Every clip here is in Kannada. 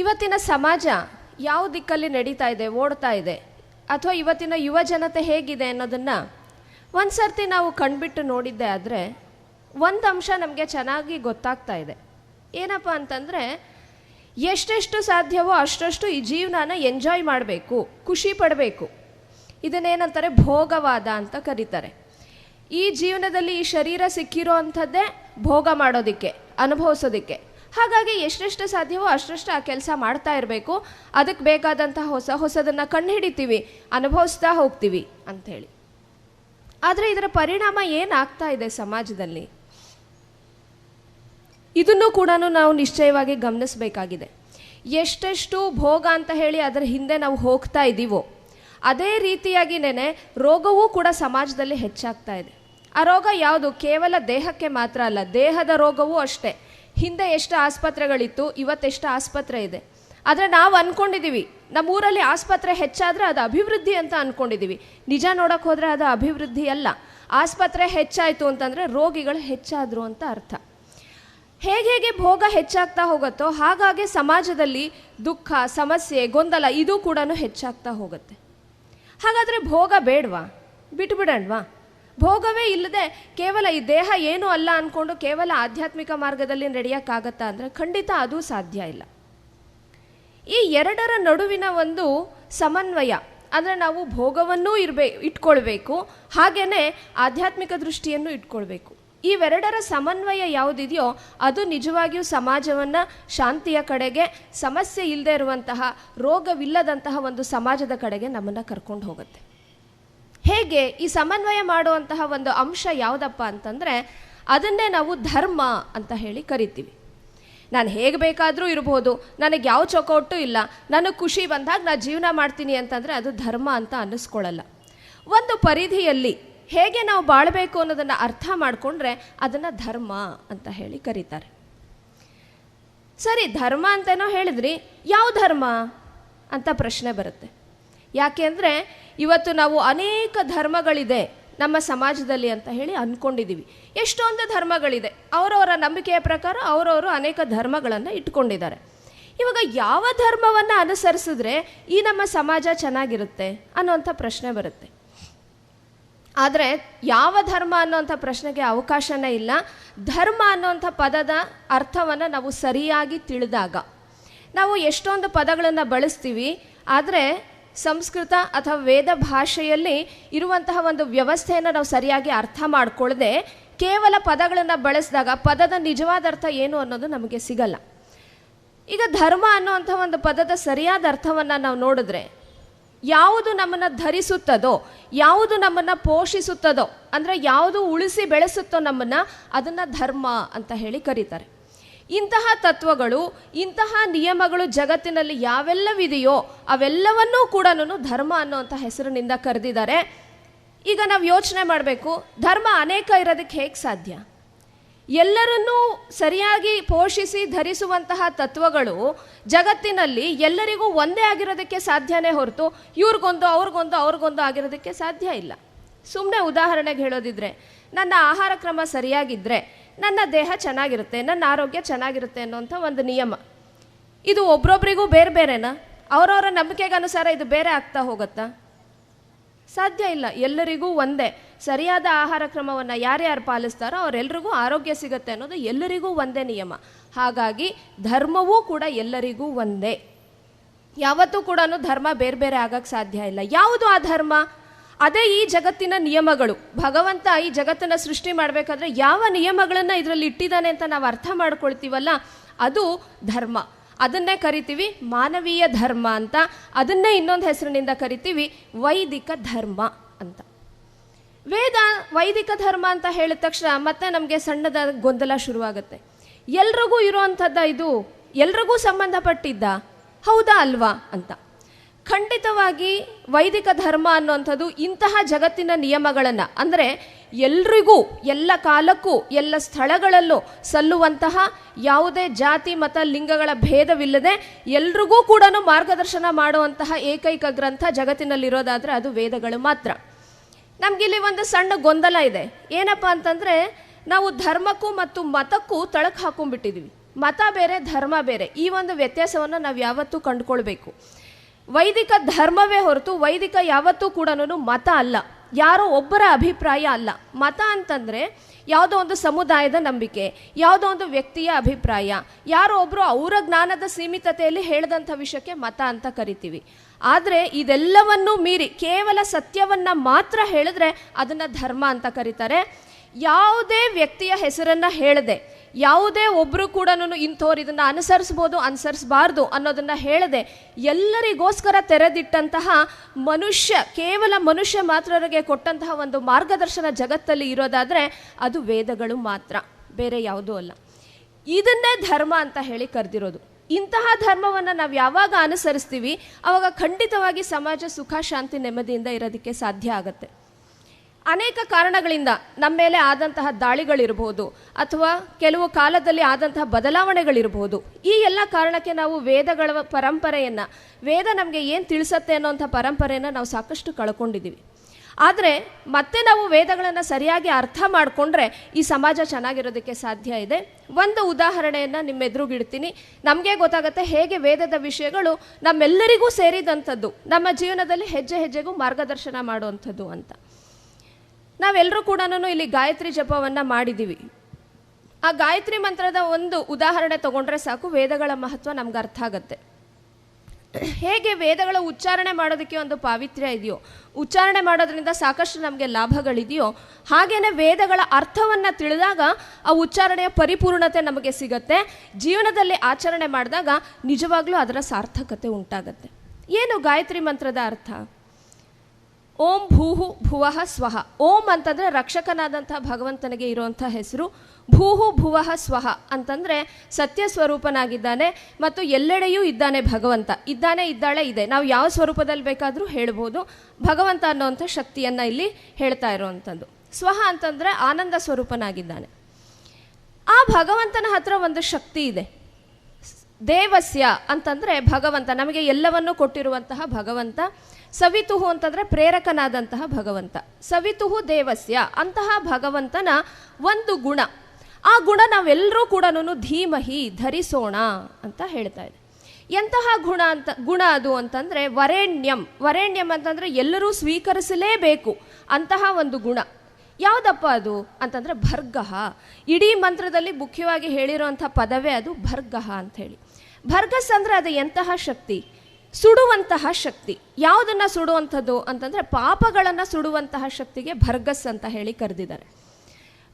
ಇವತ್ತಿನ ಸಮಾಜ ಯಾವ ದಿಕ್ಕಲ್ಲಿ ನಡೀತಾ ಇದೆ, ಓಡ್ತಾ ಇದೆ, ಅಥವಾ ಇವತ್ತಿನ ಯುವ ಜನತೆ ಹೇಗಿದೆ ಅನ್ನೋದನ್ನು ಒಂದು ಸರ್ತಿ ನಾವು ಕಣ್ಬಿಟ್ಟು ನೋಡಿದ್ದೆ ಆದರೆ ಒಂದು ಅಂಶ ನಮಗೆ ಚೆನ್ನಾಗಿ ಗೊತ್ತಾಗ್ತಾ ಇದೆ. ಏನಪ್ಪ ಅಂತಂದರೆ ಎಷ್ಟೆಷ್ಟು ಸಾಧ್ಯವೋ ಅಷ್ಟಷ್ಟು ಈ ಜೀವನನ ಎಂಜಾಯ್ ಮಾಡಬೇಕು, ಖುಷಿ ಪಡಬೇಕು. ಇದನ್ನೇನಂತಾರೆ ಭೋಗವಾದ ಅಂತ ಕರೀತಾರೆ. ಈ ಜೀವನದಲ್ಲಿ ಈ ಶರೀರ ಸಿಕ್ಕಿರೋ ಅಂಥದ್ದೇ ಭೋಗ ಮಾಡೋದಕ್ಕೆ, ಅನುಭವಿಸೋದಕ್ಕೆ. ಹಾಗಾಗಿ ಎಷ್ಟೆಷ್ಟು ಸಾಧ್ಯವೋ ಅಷ್ಟೆಷ್ಟು ಆ ಕೆಲಸ ಮಾಡ್ತಾ ಇರಬೇಕು. ಅದಕ್ಕೆ ಬೇಕಾದಂತಹ ಹೊಸ ಹೊಸದನ್ನು ಕಂಡುಹಿಡಿತೀವಿ, ಅನುಭವಿಸ್ತಾ ಹೋಗ್ತೀವಿ ಅಂಥೇಳಿ. ಆದರೆ ಇದರ ಪರಿಣಾಮ ಏನಾಗ್ತಾ ಇದೆ ಸಮಾಜದಲ್ಲಿ? ಇದನ್ನು ಕೂಡ ನಾವು ನಿಶ್ಚಯವಾಗಿ ಗಮನಿಸಬೇಕಾಗಿದೆ. ಎಷ್ಟೆಷ್ಟು ಭೋಗ ಅಂತ ಹೇಳಿ ಅದರ ಹಿಂದೆ ನಾವು ಹೋಗ್ತಾ ಇದ್ದೀವೋ ಅದೇ ರೀತಿಯಾಗಿನೇ ರೋಗವೂ ಕೂಡ ಸಮಾಜದಲ್ಲಿ ಹೆಚ್ಚಾಗ್ತಾ ಇದೆ. ಆ ರೋಗ ಯಾವುದು? ಕೇವಲ ದೇಹಕ್ಕೆ ಮಾತ್ರ ಅಲ್ಲ, ದೇಹದ ರೋಗವೂ ಅಷ್ಟೇ. ಹಿಂದೆ ಎಷ್ಟು ಆಸ್ಪತ್ರೆಗಳಿತ್ತು ಇವತ್ತೆಷ್ಟು ಆಸ್ಪತ್ರೆ ಇದೆ? ಆದರೆ ನಾವು ಅಂದ್ಕೊಂಡಿದ್ದೀವಿ ನಮ್ಮ ಊರಲ್ಲಿ ಆಸ್ಪತ್ರೆ ಹೆಚ್ಚಾದರೆ ಅದು ಅಭಿವೃದ್ಧಿ ಅಂತ ಅಂದ್ಕೊಂಡಿದ್ದೀವಿ ನಿಜ ನೋಡೋಕೆ ಹೋದರೆ ಅದು ಅಭಿವೃದ್ಧಿ ಅಲ್ಲ. ಆಸ್ಪತ್ರೆ ಹೆಚ್ಚಾಯಿತು ಅಂತಂದರೆ ರೋಗಿಗಳು ಹೆಚ್ಚಾದರು ಅಂತ ಅರ್ಥ. ಹೇಗೆ ಹೇಗೆ ಭೋಗ ಹೆಚ್ಚಾಗ್ತಾ ಹೋಗುತ್ತೋ, ಹಾಗಾಗಿ ಸಮಾಜದಲ್ಲಿ ದುಃಖ, ಸಮಸ್ಯೆ, ಗೊಂದಲ ಇದು ಕೂಡ ಹೆಚ್ಚಾಗ್ತಾ ಹೋಗುತ್ತೆ. ಹಾಗಾದರೆ ಭೋಗ ಬೇಡವಾ? ಬಿಟ್ಬಿಡಣ್ವಾ? ಭೋಗವೇ ಇಲ್ಲದೆ ಕೇವಲ ಈ ದೇಹ ಏನೂ ಅಲ್ಲ ಅಂದ್ಕೊಂಡು ಕೇವಲ ಆಧ್ಯಾತ್ಮಿಕ ಮಾರ್ಗದಲ್ಲಿ ನಡೆಯೋಕ್ಕಾಗತ್ತಾ ಅಂದರೆ ಖಂಡಿತ ಅದು ಸಾಧ್ಯ ಇಲ್ಲ. ಈ ಎರಡರ ನಡುವಿನ ಒಂದು ಸಮನ್ವಯ ಅಂದರೆ ನಾವು ಭೋಗವನ್ನೂ ಇರಬೇ, ಇಟ್ಕೊಳ್ಬೇಕು ಹಾಗೆಯೇ ಆಧ್ಯಾತ್ಮಿಕ ದೃಷ್ಟಿಯನ್ನು ಇಟ್ಕೊಳ್ಬೇಕು. ಇವೆರಡರ ಸಮನ್ವಯ ಯಾವುದಿದೆಯೋ ಅದು ನಿಜವಾಗಿಯೂ ಸಮಾಜವನ್ನು ಶಾಂತಿಯ ಕಡೆಗೆ, ಸಮಸ್ಯೆ ಇಲ್ಲದೆ ಇರುವಂತಹ, ರೋಗವಿಲ್ಲದಂತಹ ಒಂದು ಸಮಾಜದ ಕಡೆಗೆ ನಮ್ಮನ್ನು ಕರ್ಕೊಂಡು ಹೋಗುತ್ತೆ. ಹೇಗೆ ಈ ಸಮನ್ವಯ ಮಾಡುವಂತಹ ಒಂದು ಅಂಶ ಯಾವುದಪ್ಪ ಅಂತಂದರೆ ಅದನ್ನೇ ನಾವು ಧರ್ಮ ಅಂತ ಹೇಳಿ ಕರಿತೀವಿ. ನಾನು ಹೇಗೆ ಬೇಕಾದರೂ ಇರ್ಬೋದು, ನನಗೆ ಯಾವ ಚೌಕಟ್ಟು ಇಲ್ಲ, ನನಗೆ ಖುಷಿ ಬಂದಾಗ ನಾನು ಜೀವನ ಮಾಡ್ತೀನಿ ಅಂತಂದರೆ ಅದು ಧರ್ಮ ಅಂತ ಅನ್ನಿಸ್ಕೊಳ್ಳಲ್ಲ. ಒಂದು ಪರಿಧಿಯಲ್ಲಿ ಹೇಗೆ ನಾವು ಬಾಳಬೇಕು ಅನ್ನೋದನ್ನು ಅರ್ಥ ಮಾಡಿಕೊಂಡ್ರೆ ಅದನ್ನು ಧರ್ಮ ಅಂತ ಹೇಳಿ ಕರೀತಾರೆ. ಸರಿ, ಧರ್ಮ ಅಂತೇನೋ ಹೇಳಿದ್ರಿ, ಯಾವ ಧರ್ಮ ಅಂತ ಪ್ರಶ್ನೆ ಬರುತ್ತೆ. ಯಾಕೆ ಅಂದರೆ ಇವತ್ತು ನಾವು ಅನೇಕ ಧರ್ಮಗಳಿದೆ ನಮ್ಮ ಸಮಾಜದಲ್ಲಿ ಅಂತ ಹೇಳಿ ಅಂದ್ಕೊಂಡಿದ್ದೀವಿ ಎಷ್ಟೊಂದು ಧರ್ಮಗಳಿದೆ. ಅವರವರ ನಂಬಿಕೆಯ ಪ್ರಕಾರ ಅವರವರು ಅನೇಕ ಧರ್ಮಗಳನ್ನು ಇಟ್ಕೊಂಡಿದ್ದಾರೆ. ಇವಾಗ ಯಾವ ಧರ್ಮವನ್ನು ಅನುಸರಿಸಿದ್ರೆ ಈ ನಮ್ಮ ಸಮಾಜ ಚೆನ್ನಾಗಿರುತ್ತೆ ಅನ್ನೋಂಥ ಪ್ರಶ್ನೆ ಬರುತ್ತೆ. ಆದರೆ ಯಾವ ಧರ್ಮ ಅನ್ನೋಂಥ ಪ್ರಶ್ನೆಗೆ ಅವಕಾಶನೇ ಇಲ್ಲ. ಧರ್ಮ ಅನ್ನೋಂಥ ಪದದ ಅರ್ಥವನ್ನು ನಾವು ಸರಿಯಾಗಿ ತಿಳಿದಾಗ. ನಾವು ಎಷ್ಟೊಂದು ಪದಗಳನ್ನು ಬಳಸ್ತೀವಿ, ಆದರೆ ಸಂಸ್ಕೃತ ಅಥವಾ ವೇದ ಭಾಷೆಯಲ್ಲಿ ಇರುವಂತಹ ಒಂದು ವ್ಯವಸ್ಥೆಯನ್ನು ನಾವು ಸರಿಯಾಗಿ ಅರ್ಥ ಮಾಡಿಕೊಳ್ಳದೆ ಕೇವಲ ಪದಗಳನ್ನು ಬಳಸಿದಾಗ ಪದದ ನಿಜವಾದ ಅರ್ಥ ಏನು ಅನ್ನೋದು ನಮಗೆ ಸಿಗಲ್ಲ. ಈಗ ಧರ್ಮ ಅನ್ನುವಂಥ ಒಂದು ಪದದ ಸರಿಯಾದ ಅರ್ಥವನ್ನು ನಾವು ನೋಡಿದ್ರೆ ಯಾವುದು ನಮ್ಮನ್ನು ಧರಿಸುತ್ತದೋ, ಯಾವುದು ನಮ್ಮನ್ನು ಪೋಷಿಸುತ್ತದೋ, ಅಂದರೆ ಯಾವುದು ಉಳಿಸಿ ಬೆಳೆಸುತ್ತೋ ನಮ್ಮನ್ನು ಅದನ್ನು ಧರ್ಮ ಅಂತ ಹೇಳಿ ಕರೀತಾರೆ. ಇಂತಹ ತತ್ವಗಳು, ಇಂತಹ ನಿಯಮಗಳು ಜಗತ್ತಿನಲ್ಲಿ ಯಾವೆಲ್ಲವಿದೆಯೋ ಅವೆಲ್ಲವನ್ನೂ ಕೂಡ ಧರ್ಮ ಅನ್ನುವಂಥ ಹೆಸರಿನಿಂದ ಕರೆದಿದ್ದಾರೆ. ಈಗ ನಾವು ಯೋಚನೆ ಮಾಡಬೇಕು, ಧರ್ಮ ಅನೇಕ ಇರೋದಕ್ಕೆ ಹೇಗೆ ಸಾಧ್ಯ? ಎಲ್ಲರನ್ನೂ ಸರಿಯಾಗಿ ಪೋಷಿಸಿ ಧರಿಸುವಂತಹ ತತ್ವಗಳು ಜಗತ್ತಿನಲ್ಲಿ ಎಲ್ಲರಿಗೂ ಒಂದೇ ಆಗಿರೋದಕ್ಕೆ ಸಾಧ್ಯನೇ ಹೊರತು ಇವ್ರಿಗೊಂದು, ಅವ್ರಿಗೊಂದು ಅವ್ರಿಗೊಂದು ಆಗಿರೋದಕ್ಕೆ ಸಾಧ್ಯ ಇಲ್ಲ. ಸುಮ್ಮನೆ ಉದಾಹರಣೆಗೆ ಹೇಳೋದಿದ್ರೆ, ನನ್ನ ಆಹಾರ ಕ್ರಮ ಸರಿಯಾಗಿದ್ದರೆ ನನ್ನ ದೇಹ ಚೆನ್ನಾಗಿರುತ್ತೆ, ನನ್ನ ಆರೋಗ್ಯ ಚೆನ್ನಾಗಿರುತ್ತೆ ಅನ್ನೋಂಥ ಒಂದು ನಿಯಮ. ಇದು ಒಬ್ರೊಬ್ರಿಗೂ ಬೇರೆ ಬೇರೆನಾ? ಅವರವರ ನಂಬಿಕೆಗೆ ಅನುಸಾರ ಇದು ಬೇರೆ ಆಗ್ತಾ ಹೋಗುತ್ತಾ? ಸಾಧ್ಯ ಇಲ್ಲ, ಎಲ್ಲರಿಗೂ ಒಂದೇ. ಸರಿಯಾದ ಆಹಾರ ಕ್ರಮವನ್ನು ಯಾರ್ಯಾರು ಪಾಲಿಸ್ತಾರೋ ಅವರೆಲ್ಲರಿಗೂ ಆರೋಗ್ಯ ಸಿಗುತ್ತೆ ಅನ್ನೋದು ಎಲ್ಲರಿಗೂ ಒಂದೇ ನಿಯಮ. ಹಾಗಾಗಿ ಧರ್ಮವೂ ಕೂಡ ಎಲ್ಲರಿಗೂ ಒಂದೇ. ಯಾವತ್ತೂ ಕೂಡ ಧರ್ಮ ಬೇರೆ ಬೇರೆ ಆಗಕ್ಕೆ ಸಾಧ್ಯ ಇಲ್ಲ. ಯಾವುದು ಆ ಧರ್ಮ? ಅದೇ ಈ ಜಗತ್ತಿನ ನಿಯಮಗಳು. ಭಗವಂತ ಈ ಜಗತ್ತನ್ನು ಸೃಷ್ಟಿ ಮಾಡಬೇಕಾದ್ರೆ ಯಾವ ನಿಯಮಗಳನ್ನು ಇದರಲ್ಲಿ ಇಟ್ಟಿದ್ದಾನೆ ಅಂತ ನಾವು ಅರ್ಥ ಮಾಡ್ಕೊಳ್ತೀವಲ್ಲ? ಅದು ಧರ್ಮ. ಅದನ್ನೇ ಕರಿತೀವಿ ಮಾನವೀಯ ಧರ್ಮ ಅಂತ. ಅದನ್ನೇ ಇನ್ನೊಂದು ಹೆಸರಿನಿಂದ ಕರಿತೀವಿ ವೈದಿಕ ಧರ್ಮ ಅಂತ. ವೇದ ವೈದಿಕ ಧರ್ಮ ಅಂತ ಹೇಳಿದ ತಕ್ಷಣ ಮತ್ತೆ ನಮಗೆ ಸಣ್ಣದ ಗೊಂದಲ ಶುರುವಾಗುತ್ತೆ. ಎಲ್ರಿಗೂ ಇರುವಂಥದ್ದ ಇದು. ಎಲ್ರಿಗೂ ಸಂಬಂಧಪಟ್ಟಿದ್ದ. ಹೌದಾ ಅಲ್ವಾ ಅಂತ. ಖಂಡಿತವಾಗಿ ವೈದಿಕ ಧರ್ಮ ಅನ್ನುವಂಥದ್ದು ಇಂತಹ ಜಗತ್ತಿನ ನಿಯಮಗಳನ್ನು, ಅಂದರೆ ಎಲ್ರಿಗೂ, ಎಲ್ಲ ಕಾಲಕ್ಕೂ, ಎಲ್ಲ ಸ್ಥಳಗಳಲ್ಲೂ ಸಲ್ಲುವಂತಹ ಯಾವುದೇ ಜಾತಿ, ಮತ, ಲಿಂಗಗಳ ಭೇದವಿಲ್ಲದೆ ಎಲ್ರಿಗೂ ಕೂಡ ಮಾರ್ಗದರ್ಶನ ಮಾಡುವಂತಹ ಏಕೈಕ ಗ್ರಂಥ ಜಗತ್ತಿನಲ್ಲಿರೋದಾದರೆ ಅದು ವೇದಗಳು ಮಾತ್ರ. ನಮಗಿಲ್ಲಿ ಒಂದು ಸಣ್ಣ ಗೊಂದಲ ಇದೆ. ಏನಪ್ಪ ಅಂತಂದರೆ ನಾವು ಧರ್ಮಕ್ಕೂ ಮತ್ತು ಮತಕ್ಕೂ ತಳಕು ಹಾಕೊಂಡ್ಬಿಟ್ಟಿದ್ವಿ. ಮತ ಬೇರೆ, ಧರ್ಮ ಬೇರೆ. ಈ ಒಂದು ವ್ಯತ್ಯಾಸವನ್ನು ನಾವು ಯಾವತ್ತೂ ಕಂಡುಕೊಳ್ಬೇಕು. ವೈದಿಕ ಧರ್ಮವೇ ಹೊರತು ವೈದಿಕ ಯಾವತ್ತೂ ಕೂಡ ಮತ ಅಲ್ಲ. ಯಾರೋ ಒಬ್ಬರ ಅಭಿಪ್ರಾಯ ಅಲ್ಲ. ಮತ ಅಂತಂದರೆ ಯಾವುದೋ ಒಂದು ಸಮುದಾಯದ ನಂಬಿಕೆ, ಯಾವುದೋ ಒಂದು ವ್ಯಕ್ತಿಯ ಅಭಿಪ್ರಾಯ, ಯಾರೋ ಒಬ್ಬರು ಅವರ ಜ್ಞಾನದ ಸೀಮಿತತೆಯಲ್ಲಿ ಹೇಳಿದಂಥ ವಿಷಯಕ್ಕೆ ಮತ ಅಂತ ಕರಿತೀವಿ. ಆದರೆ ಇದೆಲ್ಲವನ್ನೂ ಮೀರಿ ಕೇವಲ ಸತ್ಯವನ್ನು ಮಾತ್ರ ಹೇಳಿದ್ರೆ ಅದನ್ನು ಧರ್ಮ ಅಂತ ಕರೀತಾರೆ. ಯಾವುದೇ ವ್ಯಕ್ತಿಯ ಹೆಸರನ್ನು ಹೇಳದೆ ಯಾವುದೇ ಒಬ್ಬರು ಕೂಡ ಇಂಥವ್ರು ಇದನ್ನು ಅನುಸರಿಸ್ಬೋದು, ಅನುಸರಿಸಬಾರ್ದು ಅನ್ನೋದನ್ನು ಹೇಳದೆ ಎಲ್ಲರಿಗೋಸ್ಕರ ತೆರೆದಿಟ್ಟಂತಹ ಮನುಷ್ಯ, ಕೇವಲ ಮನುಷ್ಯ ಮಾತ್ರರಿಗೆ ಕೊಟ್ಟಂತಹ ಒಂದು ಮಾರ್ಗದರ್ಶನ ಜಗತ್ತಲ್ಲಿ ಇರೋದಾದರೆ ಅದು ವೇದಗಳು ಮಾತ್ರ, ಬೇರೆ ಯಾವುದೂ ಅಲ್ಲ. ಇದನ್ನೇ ಧರ್ಮ ಅಂತ ಹೇಳಿ ಕರೆದಿರೋದು. ಇಂತಹ ಧರ್ಮವನ್ನು ನಾವು ಯಾವಾಗ ಅನುಸರಿಸ್ತೀವಿ ಆವಾಗ ಖಂಡಿತವಾಗಿ ಸಮಾಜ ಸುಖ, ಶಾಂತಿ ನೆಮ್ಮದಿಯಿಂದ ಇರೋದಕ್ಕೆ ಸಾಧ್ಯ ಆಗುತ್ತೆ. ಅನೇಕ ಕಾರಣಗಳಿಂದ ನಮ್ಮ ಮೇಲೆ ಆದಂತಹ ದಾಳಿಗಳಿರಬಹುದು ಅಥವಾ ಕೆಲವು ಕಾಲದಲ್ಲಿ ಆದಂತಹ ಬದಲಾವಣೆಗಳಿರಬಹುದು ಈ ಎಲ್ಲ ಕಾರಣಕ್ಕೆ ನಾವು ವೇದಗಳ ಪರಂಪರೆಯನ್ನು, ವೇದ ನಮಗೆ ಏನು ತಿಳಿಸತ್ತೆ ಅನ್ನೋಂಥ ಪರಂಪರೆಯನ್ನು ನಾವು ಸಾಕಷ್ಟು ಕಳ್ಕೊಂಡಿದ್ದೀವಿ. ಆದರೆ ಮತ್ತೆ ನಾವು ವೇದಗಳನ್ನು ಸರಿಯಾಗಿ ಅರ್ಥ ಮಾಡಿಕೊಂಡ್ರೆ ಈ ಸಮಾಜ ಚೆನ್ನಾಗಿರೋದಕ್ಕೆ ಸಾಧ್ಯ ಇದೆ. ಒಂದು ಉದಾಹರಣೆಯನ್ನು ನಿಮ್ಮ ಎದುರುಗಿಡ್ತೀನಿ ನಮಗೆ ಗೊತ್ತಾಗುತ್ತೆ ಹೇಗೆ ವೇದದ ವಿಷಯಗಳು ನಮ್ಮೆಲ್ಲರಿಗೂ ಸೇರಿದಂಥದ್ದು, ನಮ್ಮ ಜೀವನದಲ್ಲಿ ಹೆಜ್ಜೆ ಹೆಜ್ಜೆಗೂ ಮಾರ್ಗದರ್ಶನ ಮಾಡುವಂಥದ್ದು ಅಂತ. ನಾವೆಲ್ಲರೂ ಕೂಡ ಇಲ್ಲಿ ಗಾಯತ್ರಿ ಜಪವನ್ನು ಮಾಡಿದ್ದೀವಿ ಆ ಗಾಯತ್ರಿ ಮಂತ್ರದ ಒಂದು ಉದಾಹರಣೆ ತಗೊಂಡ್ರೆ ಸಾಕು, ವೇದಗಳ ಮಹತ್ವ ನಮ್ಗೆ ಅರ್ಥ ಆಗುತ್ತೆ. ಹೇಗೆ ವೇದಗಳ ಉಚ್ಚಾರಣೆ ಮಾಡೋದಕ್ಕೆ ಒಂದು ಪಾವಿತ್ರ್ಯ ಇದೆಯೋ, ಉಚ್ಚಾರಣೆ ಮಾಡೋದ್ರಿಂದ ಸಾಕಷ್ಟು ನಮಗೆ ಲಾಭಗಳಿದೆಯೋ ಹಾಗೆಯೇ ವೇದಗಳ ಅರ್ಥವನ್ನು ತಿಳಿದಾಗ ಆ ಉಚ್ಚಾರಣೆಯ ಪರಿಪೂರ್ಣತೆ ನಮಗೆ ಸಿಗತ್ತೆ. ಜೀವನದಲ್ಲಿ ಆಚರಣೆ ಮಾಡಿದಾಗ ನಿಜವಾಗ್ಲೂ ಅದರ ಸಾರ್ಥಕತೆ ಉಂಟಾಗತ್ತೆ. ಏನು ಗಾಯತ್ರಿ ಮಂತ್ರದ ಅರ್ಥ? ಓಂ ಭೂಹು ಭುವಃ ಸ್ವಹ ಓಂ ಅಂತಂದರೆ ರಕ್ಷಕನಾದಂಥ ಭಗವಂತನಿಗೆ ಇರುವಂಥ ಹೆಸರು. ಭೂಹು ಭುವಃ ಸ್ವಹ ಅಂತಂದರೆ ಸತ್ಯ ಸ್ವರೂಪನಾಗಿದ್ದಾನೆ ಮತ್ತು ಎಲ್ಲೆಡೆಯೂ ಇದ್ದಾನೆ ಭಗವಂತ. ಇದ್ದಾನೆ, ಇದ್ದಾಳೆ, ಇದೆ. ನಾವು ಯಾವ ಸ್ವರೂಪದಲ್ಲಿ ಬೇಕಾದರೂ ಹೇಳ್ಬೋದು. ಭಗವಂತ ಅನ್ನೋವಂಥ ಶಕ್ತಿಯನ್ನು ಇಲ್ಲಿ ಹೇಳ್ತಾ ಇರುವಂಥದ್ದು. ಸ್ವಹ ಅಂತಂದರೆ ಆನಂದ ಸ್ವರೂಪನಾಗಿದ್ದಾನೆ. ಆ ಭಗವಂತನ ಹತ್ರ ಒಂದು ಶಕ್ತಿ ಇದೆ. ದೇವಸ್ಯ ಅಂತಂದರೆ ಭಗವಂತ. ನಮಗೆ ಎಲ್ಲವನ್ನೂ ಕೊಟ್ಟಿರುವಂತಹ ಭಗವಂತ. ಸವಿತುಹು ಅಂತಂದರೆ ಪ್ರೇರಕನಾದಂತಹ ಭಗವಂತ. ಸವಿತುಹು ದೇವಸ್ಯ, ಅಂತಹ ಭಗವಂತನ ಒಂದು ಗುಣ. ಆ ಗುಣ ನಾವೆಲ್ಲರೂ ಕೂಡ ಧೀಮಹಿ, ಧರಿಸೋಣ ಅಂತ ಹೇಳ್ತಾ ಇದೆ. ಎಂತಹ ಗುಣ ಅಂತ, ಗುಣ ಅದು ಅಂತಂದರೆ ವರೇಣ್ಯಂ. ವರೇಣ್ಯಂ ಅಂತಂದರೆ ಎಲ್ಲರೂ ಸ್ವೀಕರಿಸಲೇಬೇಕು ಅಂತಹ ಒಂದು ಗುಣ. ಯಾವುದಪ್ಪ ಅದು ಅಂತಂದರೆ ಭರ್ಗಹ. ಇಡೀ ಮಂತ್ರದಲ್ಲಿ ಮುಖ್ಯವಾಗಿ ಹೇಳಿರುವಂಥ ಪದವೇ ಅದು ಭರ್ಗ ಅಂತ ಹೇಳಿ. ಭರ್ಗಸ್ ಅಂದರೆ ಅದು ಎಂತಹ ಶಕ್ತಿ? ಸುಡುವಂತಹ ಶಕ್ತಿ. ಯಾವುದನ್ನು ಸುಡುವಂಥದ್ದು ಅಂತಂದರೆ ಪಾಪಗಳನ್ನು ಸುಡುವಂತಹ ಶಕ್ತಿಗೆ ಭರ್ಗಸ್ ಅಂತ ಹೇಳಿ ಕರೆದಿದ್ದಾರೆ.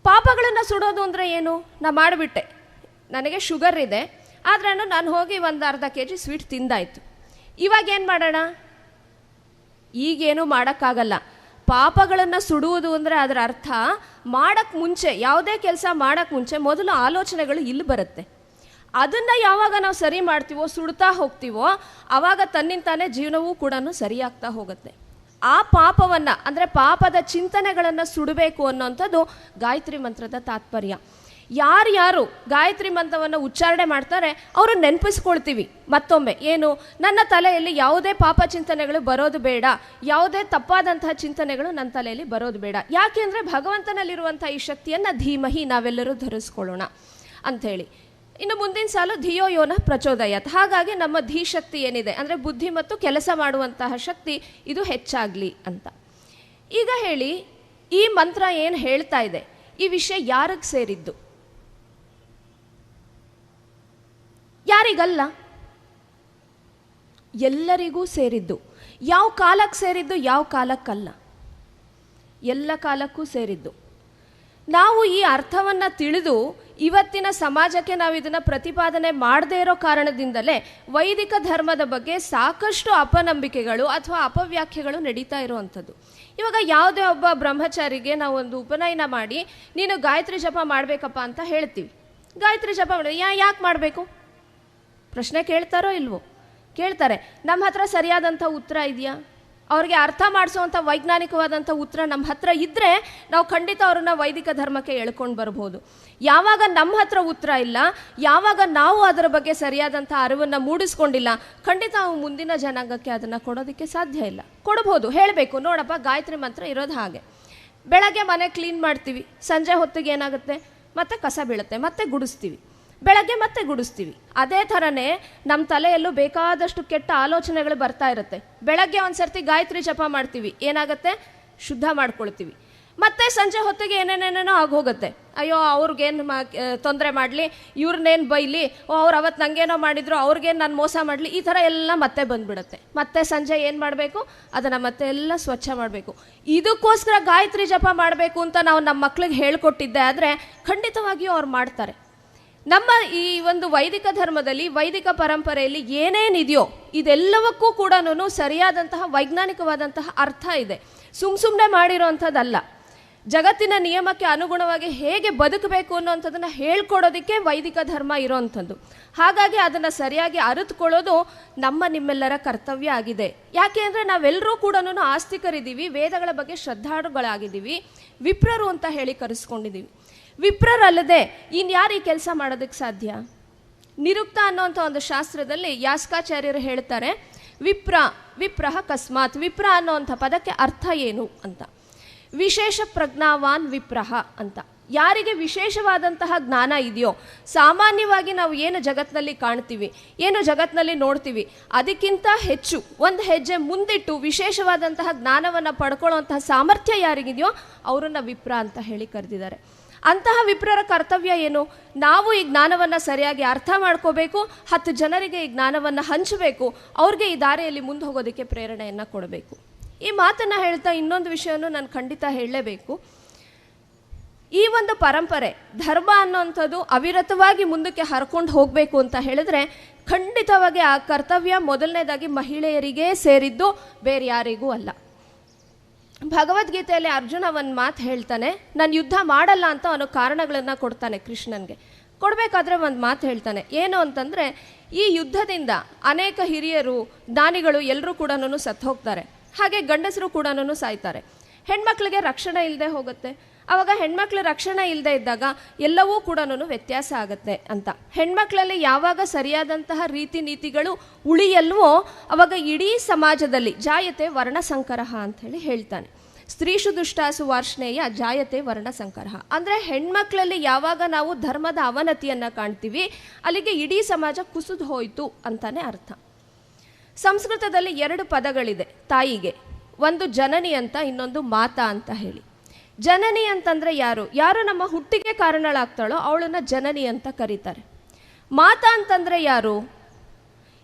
ಪಾಪಗಳನ್ನು ಸುಡೋದು ಅಂದರೆ ಏನು? ನಾ ಮಾಡಿಬಿಟ್ಟೆ. ನನಗೆ ಶುಗರ್ ಇದೆ. ಆದ್ರೆ ನಾನು ಹೋಗಿ ಒಂದು ಅರ್ಧ ಕೆ ಜಿ ಸ್ವೀಟ್ ತಿಂದಾಯಿತು. ಇವಾಗ ಏನು ಮಾಡೋಣ? ಈಗೇನು ಮಾಡೋಕ್ಕಾಗಲ್ಲ. ಪಾಪಗಳನ್ನು ಸುಡುವುದು ಅಂದರೆ ಅದರ ಅರ್ಥ ಮಾಡೋಕ್ಕೆ ಮುಂಚೆ, ಯಾವುದೇ ಕೆಲಸ ಮಾಡೋಕ್ಕೆ ಮುಂಚೆ ಮೊದಲು ಆಲೋಚನೆಗಳು ಇಲ್ಲಿ ಬರುತ್ತೆ. ಅದನ್ನು ಯಾವಾಗ ನಾವು ಸರಿ ಮಾಡ್ತೀವೋ, ಸುಡ್ತಾ ಹೋಗ್ತೀವೋ ಆವಾಗ ತನ್ನಿಂತಾನೇ ಜೀವನವೂ ಕೂಡ ಸರಿಯಾಗ್ತಾ ಹೋಗುತ್ತೆ. ಆ ಪಾಪವನ್ನು, ಅಂದರೆ ಪಾಪದ ಚಿಂತನೆಗಳನ್ನು ಸುಡಬೇಕು ಅನ್ನೋಂಥದ್ದು ಗಾಯತ್ರಿ ಮಂತ್ರದ ತಾತ್ಪರ್ಯ. ಯಾರ್ಯಾರು ಗಾಯತ್ರಿ ಮಂತ್ರವನ್ನು ಉಚ್ಚಾರಣೆ ಮಾಡ್ತಾರೆ, ಅವರು ನೆನಪಿಸ್ಕೊಳ್ತೀವಿ ಮತ್ತೊಮ್ಮೆ. ಏನು? ನನ್ನ ತಲೆಯಲ್ಲಿ ಯಾವುದೇ ಪಾಪ ಚಿಂತನೆಗಳು ಬರೋದು ಬೇಡ. ಯಾವುದೇ ತಪ್ಪಾದಂತಹ ಚಿಂತನೆಗಳು ನನ್ನ ತಲೆಯಲ್ಲಿ ಬರೋದು ಬೇಡ. ಯಾಕೆಂದರೆ ಭಗವಂತನಲ್ಲಿರುವಂಥ ಈ ಶಕ್ತಿಯನ್ನು ಧೀಮಹಿ ನಾವೆಲ್ಲರೂ ಧರಿಸ್ಕೊಳ್ಳೋಣ ಅಂಥೇಳಿ. ಇನ್ನು ಮುಂದಿನ ಸಾಲು ಧಿಯೋ ಯೋನ ಪ್ರಚೋದಯತ್. ಹಾಗಾಗಿ ನಮ್ಮ ಧೀ ಶಕ್ತಿ ಏನಿದೆ? ಅಂದರೆ ಬುದ್ಧಿ ಮತ್ತು ಕೆಲಸ ಮಾಡುವಂತಹ ಶಕ್ತಿ ಇದು ಹೆಚ್ಚಾಗಲಿ ಅಂತ. ಈಗ ಹೇಳಿ, ಈ ಮಂತ್ರ ಏನು ಹೇಳ್ತಾ ಇದೆ? ಈ ವಿಷಯ ಯಾರಿಗೆ ಸೇರಿದ್ದು? ಯಾರಿಗಲ್ಲ? ಎಲ್ಲರಿಗೂ ಸೇರಿದ್ದು. ಯಾವ ಕಾಲಕ್ಕೆ ಸೇರಿದ್ದು, ಯಾವ ಕಾಲಕ್ಕಲ್ಲ. ಎಲ್ಲ ಕಾಲಕ್ಕೂ ಸೇರಿದ್ದು. ನಾವು ಈ ಅರ್ಥವನ್ನು ತಿಳಿದು ಇವತ್ತಿನ ಸಮಾಜಕ್ಕೆ ನಾವು ಇದನ್ನು ಪ್ರತಿಪಾದನೆ ಮಾಡದೇ ಇರೋ ಕಾರಣದಿಂದಲೇ ವೈದಿಕ ಧರ್ಮದ ಬಗ್ಗೆ ಸಾಕಷ್ಟು ಅಪನಂಬಿಕೆಗಳು ಅಥವಾ ಅಪವ್ಯಾಖ್ಯೆಗಳು ನಡೀತಾ ಇರುವಂಥದ್ದು. ಇವಾಗ ಯಾವುದೇ ಒಬ್ಬ ಬ್ರಹ್ಮಚಾರಿಗೆ ನಾವು ಒಂದು ಉಪನಯನ ಮಾಡಿ, ನೀನು ಗಾಯತ್ರಿ ಜಪ ಮಾಡಬೇಕಪ್ಪ ಅಂತ ಹೇಳ್ತೀವಿ. ಗಾಯತ್ರಿ ಜಪ ಮಾಡಿ ಯಾಕೆ ಮಾಡಬೇಕು? ಪ್ರಶ್ನೆ ಕೇಳ್ತಾರೋ ಇಲ್ವೋ? ಕೇಳ್ತಾರೆ ನಮ್ಮ ಹತ್ರ ಸರಿಯಾದಂಥ ಉತ್ತರ ಇದೆಯಾ? ಅವ್ರಿಗೆ ಅರ್ಥ ಮಾಡಿಸುವಂಥ ವೈಜ್ಞಾನಿಕವಾದಂಥ ಉತ್ತರ ನಮ್ಮ ಹತ್ರ ಇದ್ದರೆ ನಾವು ಖಂಡಿತ ಅವ್ರನ್ನ ವೈದಿಕ ಧರ್ಮಕ್ಕೆ ಎಳ್ಕೊಂಡು ಬರ್ಬೋದು. ಯಾವಾಗ ನಮ್ಮ ಹತ್ರ ಉತ್ತರ ಇಲ್ಲ, ಯಾವಾಗ ನಾವು ಅದರ ಬಗ್ಗೆ ಸರಿಯಾದಂಥ ಅರಿವನ್ನು ಮೂಡಿಸ್ಕೊಂಡಿಲ್ಲ, ಖಂಡಿತ ನಾವು ಮುಂದಿನ ಜನಾಂಗಕ್ಕೆ ಅದನ್ನು ಕೊಡೋದಕ್ಕೆ ಸಾಧ್ಯ ಇಲ್ಲ. ಕೊಡ್ಬೋದು, ಹೇಳಬೇಕು. ನೋಡಪ್ಪ, ಗಾಯತ್ರಿ ಮಂತ್ರ ಇರೋದು ಹಾಗೆ. ಬೆಳಗ್ಗೆ ಮನೆ ಕ್ಲೀನ್ ಮಾಡ್ತೀವಿ. ಸಂಜೆ ಹೊತ್ತಿಗೆ ಏನಾಗುತ್ತೆ? ಮತ್ತೆ ಕಸ ಬೀಳುತ್ತೆ, ಮತ್ತೆ ಗುಡಿಸ್ತೀವಿ. ಬೆಳಗ್ಗೆ ಮತ್ತೆ ಗುಡಿಸ್ತೀವಿ. ಅದೇ ಥರನೇ ನಮ್ಮ ತಲೆಯಲ್ಲೂ ಬೇಕಾದಷ್ಟು ಕೆಟ್ಟ ಆಲೋಚನೆಗಳು ಬರ್ತಾ ಇರುತ್ತೆ. ಬೆಳಗ್ಗೆ ಒಂದು ಸರ್ತಿ ಗಾಯತ್ರಿ ಜಪ ಮಾಡ್ತೀವಿ. ಏನಾಗುತ್ತೆ? ಶುದ್ಧ ಮಾಡ್ಕೊಳ್ತೀವಿ. ಮತ್ತೆ ಸಂಜೆ ಹೊತ್ತಿಗೆ ಏನೇನೇನೇನೋ ಆಗೋಗುತ್ತೆ. ಅಯ್ಯೋ, ಅವ್ರಿಗೇನು ಮಾ ತೊಂದರೆ ಮಾಡಲಿ ಇವ್ರನ್ನೇನು ಬೈಲಿ, ಓ, ಅವ್ರು ಅವತ್ತು ನಂಗೇನೋ ಮಾಡಿದ್ರು, ಅವ್ರಿಗೇನು ನಾನು ಮೋಸ ಮಾಡಲಿ, ಈ ಥರ ಎಲ್ಲ ಮತ್ತೆ ಬಂದ್ಬಿಡುತ್ತೆ. ಮತ್ತೆ ಸಂಜೆ ಏನು ಮಾಡಬೇಕು? ಅದನ್ನು ಮತ್ತೆ ಎಲ್ಲ ಸ್ವಚ್ಛ ಮಾಡಬೇಕು. ಇದಕ್ಕೋಸ್ಕರ ಗಾಯತ್ರಿ ಜಪ ಮಾಡಬೇಕು ಅಂತ ನಾವು ನಮ್ಮ ಮಕ್ಳಿಗೆ ಹೇಳ್ಕೊಟ್ಟಿದ್ದೆ ಆದರೆ ಖಂಡಿತವಾಗಿಯೂ ಅವ್ರು ಮಾಡ್ತಾರೆ. ನಮ್ಮ ಈ ಒಂದು ವೈದಿಕ ಧರ್ಮದಲ್ಲಿ, ವೈದಿಕ ಪರಂಪರೆಯಲ್ಲಿ ಏನೇನಿದೆಯೋ ಇದೆಲ್ಲವಕ್ಕೂ ಕೂಡ ಸರಿಯಾದಂತಹ ವೈಜ್ಞಾನಿಕವಾದಂತಹ ಅರ್ಥ ಇದೆ. ಸುಮ್ ಸುಮ್ಮನೆ ಮಾಡಿರೋವಂಥದ್ದಲ್ಲ ಜಗತ್ತಿನ ನಿಯಮಕ್ಕೆ ಅನುಗುಣವಾಗಿ ಹೇಗೆ ಬದುಕಬೇಕು ಅನ್ನೋಂಥದ್ದನ್ನು ಹೇಳ್ಕೊಡೋದಕ್ಕೆ ವೈದಿಕ ಧರ್ಮ ಇರೋವಂಥದ್ದು ಹಾಗಾಗಿ ಅದನ್ನು ಸರಿಯಾಗಿ ಅರಿತುಕೊಳ್ಳೋದು ನಮ್ಮ ನಿಮ್ಮೆಲ್ಲರ ಕರ್ತವ್ಯ ಆಗಿದೆ. ಯಾಕೆ ಅಂದರೆ ನಾವೆಲ್ಲರೂ ಕೂಡ ಆಸ್ತಿಕರಿದ್ದೀವಿ, ವೇದಗಳ ಬಗ್ಗೆ ಶ್ರದ್ಧಾಳುಗಳಾಗಿದ್ದೀವಿ, ವಿಪ್ರರು ಅಂತ ಹೇಳಿ ಕರೆಸ್ಕೊಂಡಿದ್ದೀವಿ. ವಿಪ್ರರಲ್ಲದೆ ಇನ್ಯಾರು ಈ ಕೆಲಸ ಮಾಡೋದಕ್ಕೆ ಸಾಧ್ಯ? ನಿರುಕ್ತ ಅನ್ನೋವಂಥ ಒಂದು ಶಾಸ್ತ್ರದಲ್ಲಿ ಯಾಸ್ಕಾಚಾರ್ಯರು ಹೇಳ್ತಾರೆ, ವಿಪ್ರ, ವಿಪ್ರಹ ಅಕಸ್ಮಾತ್ ವಿಪ್ರ ಅನ್ನೋವಂಥ ಪದಕ್ಕೆ ಅರ್ಥ ಏನು ಅಂತ. ವಿಶೇಷ ಪ್ರಜ್ಞಾವಾನ್ ವಿಪ್ರಹ ಅಂತ. ಯಾರಿಗೆ ವಿಶೇಷವಾದಂತಹ ಜ್ಞಾನ ಇದೆಯೋ, ಸಾಮಾನ್ಯವಾಗಿ ನಾವು ಏನು ಜಗತ್ತಿನಲ್ಲಿ ಕಾಣ್ತೀವಿ, ಏನು ಜಗತ್ತಿನಲ್ಲಿ ನೋಡ್ತೀವಿ, ಅದಕ್ಕಿಂತ ಹೆಚ್ಚು, ಒಂದು ಹೆಜ್ಜೆ ಮುಂದಿಟ್ಟು ವಿಶೇಷವಾದಂತಹ ಜ್ಞಾನವನ್ನು ಪಡ್ಕೊಳ್ಳುವಂತಹ ಸಾಮರ್ಥ್ಯ ಯಾರಿಗಿದೆಯೋ, ಅವರನ್ನು ವಿಪ್ರ ಅಂತ ಹೇಳಿ ಕರೆದಿದ್ದಾರೆ. ಅಂತಹ ವಿಪ್ರರ ಕರ್ತವ್ಯ ಏನು? ನಾವು ಈ ಜ್ಞಾನವನ್ನು ಸರಿಯಾಗಿ ಅರ್ಥ ಮಾಡ್ಕೋಬೇಕು, ಹತ್ತು ಜನರಿಗೆ ಈ ಜ್ಞಾನವನ್ನು ಹಂಚಬೇಕು, ಅವ್ರಿಗೆ ಈ ದಾರಿಯಲ್ಲಿ ಮುಂದೆ ಹೋಗೋದಕ್ಕೆ ಪ್ರೇರಣೆಯನ್ನು ಕೊಡಬೇಕು. ಈ ಮಾತನ್ನು ಹೇಳ್ತಾ ಇನ್ನೊಂದು ವಿಷಯವನ್ನು ನಾನು ಖಂಡಿತ ಹೇಳಲೇಬೇಕು. ಈ ಒಂದು ಪರಂಪರೆ, ಧರ್ಮ ಅನ್ನೋಂಥದ್ದು ಅವಿರತವಾಗಿ ಮುಂದಕ್ಕೆ ಹರ್ಕೊಂಡು ಹೋಗಬೇಕು ಅಂತ ಹೇಳಿದ್ರೆ, ಖಂಡಿತವಾಗಿ ಆ ಕರ್ತವ್ಯ ಮೊದಲನೇದಾಗಿ ಮಹಿಳೆಯರಿಗೇ ಸೇರಿದ್ದು, ಬೇರೆ ಯಾರಿಗೂ ಅಲ್ಲ. ಭಗವದ್ಗೀತೆಯಲ್ಲಿ ಅರ್ಜುನ ಒಂದು ಮಾತು ಹೇಳ್ತಾನೆ, ನಾನು ಯುದ್ಧ ಮಾಡಲ್ಲ ಅಂತ ಅವನು ಕಾರಣಗಳನ್ನು ಕೊಡ್ತಾನೆ ಕೃಷ್ಣನ್ಗೆ. ಕೊಡಬೇಕಾದ್ರೆ ಒಂದು ಮಾತು ಹೇಳ್ತಾನೆ. ಏನು ಅಂತಂದರೆ, ಈ ಯುದ್ಧದಿಂದ ಅನೇಕ ಹಿರಿಯರು, ದಾನಿಗಳು ಎಲ್ಲರೂ ಕೂಡ ಸತ್ತು ಹೋಗ್ತಾರೆ. ಹಾಗೆ ಗಂಡಸರು ಕೂಡ ಸಾಯ್ತಾರೆ. ಹೆಣ್ಮಕ್ಳಿಗೆ ರಕ್ಷಣೆ ಇಲ್ಲದೆ ಹೋಗುತ್ತೆ. ಆವಾಗ ಹೆಣ್ಮಕ್ಳ ರಕ್ಷಣೆ ಇಲ್ಲದೆ ಇದ್ದಾಗ ಎಲ್ಲವೂ ಕೂಡ ವ್ಯತ್ಯಾಸ ಆಗುತ್ತೆ ಅಂತ. ಹೆಣ್ಮಕ್ಳಲ್ಲಿ ಯಾವಾಗ ಸರಿಯಾದಂತಹ ರೀತಿ ನೀತಿಗಳು ಉಳಿಯಲ್ವೋ ಅವಾಗ ಇಡೀ ಸಮಾಜದಲ್ಲಿ ಜಾಯತೆ ವರ್ಣ ಸಂಕರಹ ಅಂತ ಹೇಳಿ ಹೇಳ್ತಾನೆ. ಸ್ತ್ರೀಷು ದುಷ್ಟಾಸು ವಾರ್ಷ್ಣೇಯ ಜಾಯತೆ ವರ್ಣ ಸಂಕರಹ ಅಂದರೆ ಹೆಣ್ಮಕ್ಳಲ್ಲಿ ಯಾವಾಗ ನಾವು ಧರ್ಮದ ಅವನತಿಯನ್ನು ಕಾಣ್ತೀವಿ, ಅಲ್ಲಿಗೆ ಇಡೀ ಸಮಾಜ ಕುಸಿದು ಹೋಯಿತು ಅಂತಾನೆ ಅರ್ಥ. ಸಂಸ್ಕೃತದಲ್ಲಿ ಎರಡು ಪದಗಳಿದೆ, ತಾಯಿಗೆ. ಒಂದು ಜನನಿ ಅಂತ, ಇನ್ನೊಂದು ಮಾತಾ ಅಂತ ಹೇಳಿ. ಜನನಿ ಅಂತಂದ್ರೆ ಯಾರು? ಯಾರು ನಮ್ಮ ಹುಟ್ಟಿಗೆ ಕಾರಣಳಾಗ್ತಾಳೋ ಅವಳನ್ನ ಜನನಿ ಅಂತ ಕರೀತಾರೆ. ಮಾತಾ ಅಂತಂದ್ರೆ ಯಾರು?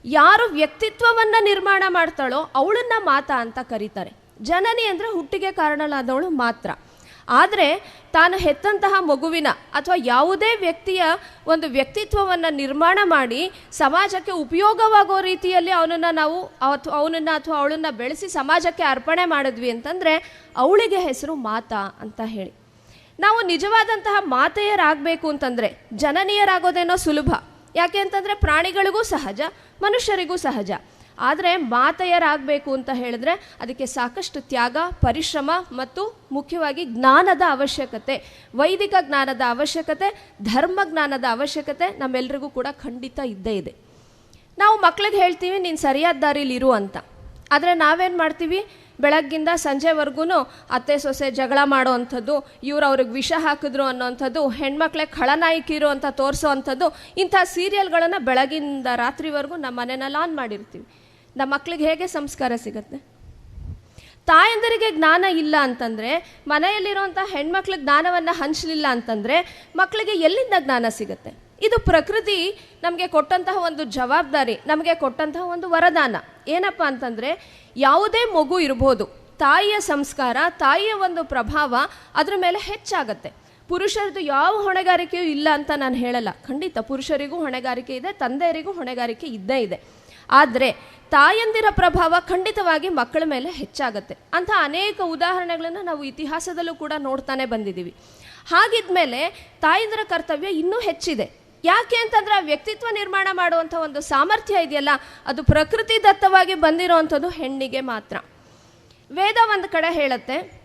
ಯಾರು ವ್ಯಕ್ತಿತ್ವವನ್ನ ನಿರ್ಮಾಣ ಮಾಡ್ತಾಳೋ ಅವಳನ್ನ ಮಾತಾ ಅಂತ ಕರೀತಾರೆ. ಜನನಿ ಅಂದ್ರೆ ಹುಟ್ಟಿಗೆ ಕಾರಣಳಾದವಳು ಮಾತ್ರ. ಆದರೆ ತಾನು ಹೆತ್ತಂತಹ ಮಗುವಿನ ಅಥವಾ ಯಾವುದೇ ವ್ಯಕ್ತಿಯ ಒಂದು ವ್ಯಕ್ತಿತ್ವವನ್ನು ನಿರ್ಮಾಣ ಮಾಡಿ ಸಮಾಜಕ್ಕೆ ಉಪಯೋಗವಾಗೋ ರೀತಿಯಲ್ಲಿ ಅವನನ್ನು ನಾವು ಅಥವಾ ಅವನನ್ನು ಅಥವಾ ಅವಳನ್ನು ಬೆಳೆಸಿ ಸಮಾಜಕ್ಕೆ ಅರ್ಪಣೆ ಮಾಡಿದ್ವಿ ಅಂತಂದರೆ ಅವಳಿಗೆ ಹೆಸರು ಮಾತಾ ಅಂತ ಹೇಳಿ. ನಾವು ನಿಜವಾದಂತಹ ಮಾತೆಯರಾಗಬೇಕು ಅಂತಂದರೆ ಜನನೀಯರಾಗೋದೇನೋ ಸುಲಭ. ಯಾಕೆ ಅಂತಂದರೆ ಪ್ರಾಣಿಗಳಿಗೂ ಸಹಜ, ಮನುಷ್ಯರಿಗೂ ಸಹಜ. ಆದರೆ ಮಾತೆಯರಾಗಬೇಕು ಅಂತ ಹೇಳಿದ್ರೆ ಅದಕ್ಕೆ ಸಾಕಷ್ಟು ತ್ಯಾಗ, ಪರಿಶ್ರಮ ಮತ್ತು ಮುಖ್ಯವಾಗಿ ಜ್ಞಾನದ ಅವಶ್ಯಕತೆ. ವೈದಿಕ ಜ್ಞಾನದ ಅವಶ್ಯಕತೆ, ಧರ್ಮ ಜ್ಞಾನದ ಅವಶ್ಯಕತೆ ನಮ್ಮೆಲ್ರಿಗೂ ಕೂಡ ಖಂಡಿತ ಇದ್ದೇ ಇದೆ. ನಾವು ಮಕ್ಳಿಗೆ ಹೇಳ್ತೀವಿ, ನೀನು ಸರಿಯಾದ ದಾರಿಲಿ ಇರು ಅಂತ. ಆದರೆ ನಾವೇನು ಮಾಡ್ತೀವಿ? ಬೆಳಗ್ಗಿಂದ ಸಂಜೆವರೆಗೂ ಅತ್ತೆ, ಸೊಸೆ ಜಗಳ ಮಾಡೋ ಅಂಥದ್ದು, ಇವ್ರು ಅವ್ರಿಗೆ ವಿಷ ಹಾಕಿದ್ರು ಅನ್ನೋವಂಥದ್ದು ಹೆಣ್ಮಕ್ಳೆ ಖಳನಾಯಕಿರು ಅಂತ ತೋರಿಸೋ ಅಂಥದ್ದು, ಇಂಥ ಸೀರಿಯಲ್ಗಳನ್ನು ಬೆಳಗಿಂದ ರಾತ್ರಿವರೆಗೂ ನಮ್ಮ ಮನೆಯಲ್ಲಿ ಆನ್ ಮಾಡಿರ್ತೀವಿ. ನಮ್ಮ ಮಕ್ಳಿಗೆ ಹೇಗೆ ಸಂಸ್ಕಾರ ಸಿಗುತ್ತೆ? ತಾಯಂದರಿಗೆ ಜ್ಞಾನ ಇಲ್ಲ ಅಂತಂದರೆ, ಮನೆಯಲ್ಲಿರುವಂಥ ಹೆಣ್ಮಕ್ಳಿಗೆ ಜ್ಞಾನವನ್ನು ಹಂಚಲಿಲ್ಲ ಅಂತಂದರೆ ಮಕ್ಕಳಿಗೆ ಎಲ್ಲಿಂದ ಜ್ಞಾನ ಸಿಗುತ್ತೆ? ಇದು ಪ್ರಕೃತಿ ನಮಗೆ ಕೊಟ್ಟಂತಹ ಒಂದು ಜವಾಬ್ದಾರಿ, ನಮಗೆ ಕೊಟ್ಟಂತಹ ಒಂದು ವರದಾನ. ಏನಪ್ಪ ಅಂತಂದರೆ, ಯಾವುದೇ ಮಗು ಇರ್ಬೋದು, ತಾಯಿಯ ಸಂಸ್ಕಾರ, ತಾಯಿಯ ಒಂದು ಪ್ರಭಾವ ಅದರ ಮೇಲೆ ಹೆಚ್ಚಾಗತ್ತೆ. ಪುರುಷರದ್ದು ಯಾವ ಹೊಣೆಗಾರಿಕೆಯೂ ಇಲ್ಲ ಅಂತ ನಾನು ಹೇಳಲ್ಲ. ಖಂಡಿತ ಪುರುಷರಿಗೂ ಹೊಣೆಗಾರಿಕೆ ಇದೆ, ತಂದೆಯರಿಗೂ ಹೊಣೆಗಾರಿಕೆ ಇದ್ದೇ ಇದೆ. ಆದರೆ ತಾಯಂದಿರ ಪ್ರಭಾವ ಖಂಡಿತವಾಗಿ ಮಕ್ಕಳ ಮೇಲೆ ಹೆಚ್ಚಾಗತ್ತೆ. ಅಂತ ಅನೇಕ ಉದಾಹರಣೆಗಳನ್ನು ನಾವು ಇತಿಹಾಸದಲ್ಲೂ ಕೂಡ ನೋಡ್ತಾನೆ ಬಂದಿದ್ದೀವಿ. ಹಾಗಿದ್ಮೇಲೆ ತಾಯಂದಿರ ಕರ್ತವ್ಯ ಇನ್ನೂ ಹೆಚ್ಚಿದೆ. ಯಾಕೆ ಅಂತಂದ್ರೆ ವ್ಯಕ್ತಿತ್ವ ನಿರ್ಮಾಣ ಮಾಡುವಂಥ ಒಂದು ಸಾಮರ್ಥ್ಯ ಇದೆಯಲ್ಲ, ಅದು ಪ್ರಕೃತಿ ದತ್ತವಾಗಿ ಬಂದಿರೋವಂಥದ್ದು ಹೆಣ್ಣಿಗೆ ಮಾತ್ರ. ವೇದ ಒಂದು ಕಡೆ ಹೇಳುತ್ತೆ